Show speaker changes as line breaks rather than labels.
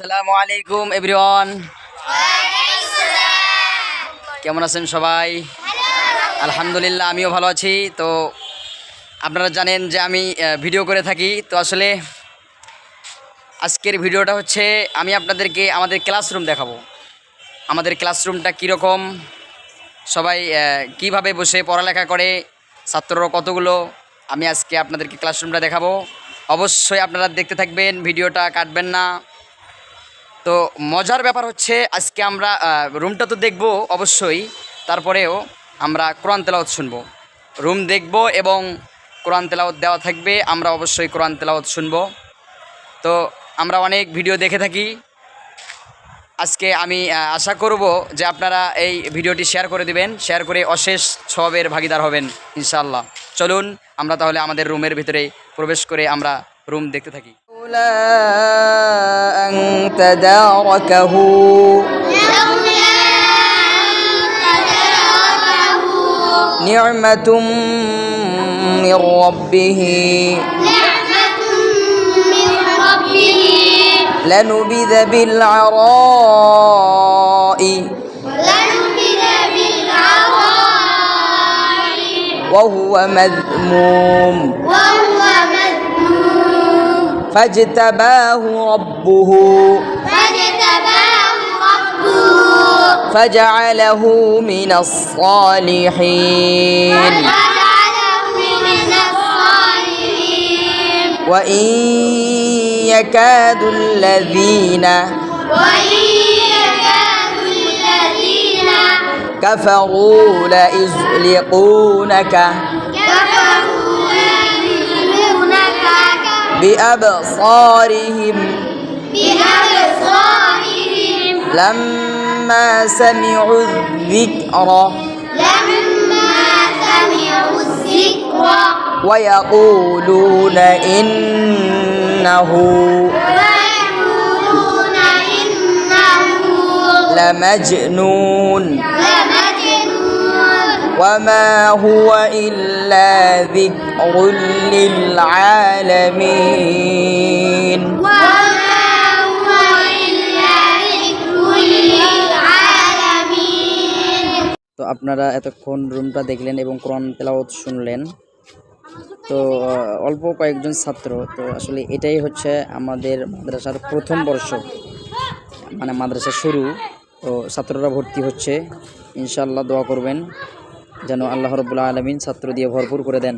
আসসালামু আলাইকুম এভরিওয়ান কেমন আছেন সবাই? আলহামদুলিল্লাহ, আমিও ভালো আছি। তো আপনারা জানেন যে আমি ভিডিও করে থাকি। তো আসলে আজকের ভিডিওটা হচ্ছে, আমি আপনাদেরকে আমাদের ক্লাসরুম দেখাবো। আমাদের ক্লাসরুমটা কীরকম? সবাই কীভাবে বসে পড়ালেখা করে? ছাত্ররা কতগুলো? আমি আজকে আপনাদেরকে ক্লাসরুমটা দেখাবো। অবশ্যই আপনারা দেখতে থাকবেন ভিডিওটা কাটবেন না। তো মজার ব্যাপার হচ্ছে আজকে আমরা রুমটা তো দেখব অবশ্যই, তারপরেও আমরা কোরআন তেলাওয়াত শুনব। রুম দেখব এবং কোরআন তেলাওয়াত দেওয়া থাকবে, আমরা অবশ্যই কোরআন তেলাওয়াত শুনব। তো আমরা অনেক ভিডিও দেখে থাকি। আজকে আমি আশা করব যে আপনারা এই ভিডিওটি শেয়ার করে দিবেন শেয়ার করে অশেষ সবের ভাগিদার হবেন ইনশাল্লাহ চলুন, আমরা তাহলে আমাদের রুমের ভিতরে প্রবেশ করে আমরা রুম দেখতে থাকি। لولا أن تداركه. نعمة من ربه. نعمة من ربه لنبذ بالعراء لنبذ بالعراء. وهو مذموم. وهو مذموم. فاجتباه ربه. فجعله من الصالحين. وإن يكاد الذين وإن يكاد الذين كفروا ليزلقونك كفروا بأبصارهم. بأبصارهم. لما سمعوا الذكر. لما سمعوا الذكر. ويقولون إنه ويقولون إنه لمجنون. لمجنون. وما هو إلا ذكر للعالمين তো আপনারা এতক্ষণ রুমটা দেখলেন এবং কোরআন তেলাওয়াত শুনলেন তো আহ, অল্প কয়েকজন ছাত্র তো আসলে এটাই হচ্ছে আমাদের মাদ্রাসার প্রথম বর্ষ মানে মাদ্রাসা শুরু তো ছাত্ররা ভর্তি হচ্ছে ইনশাআল্লাহ দোয়া করবেন যেন আল্লাহ রবুল্লা আলমিন ছাত্র দিয়ে ভরপুর করে দেন।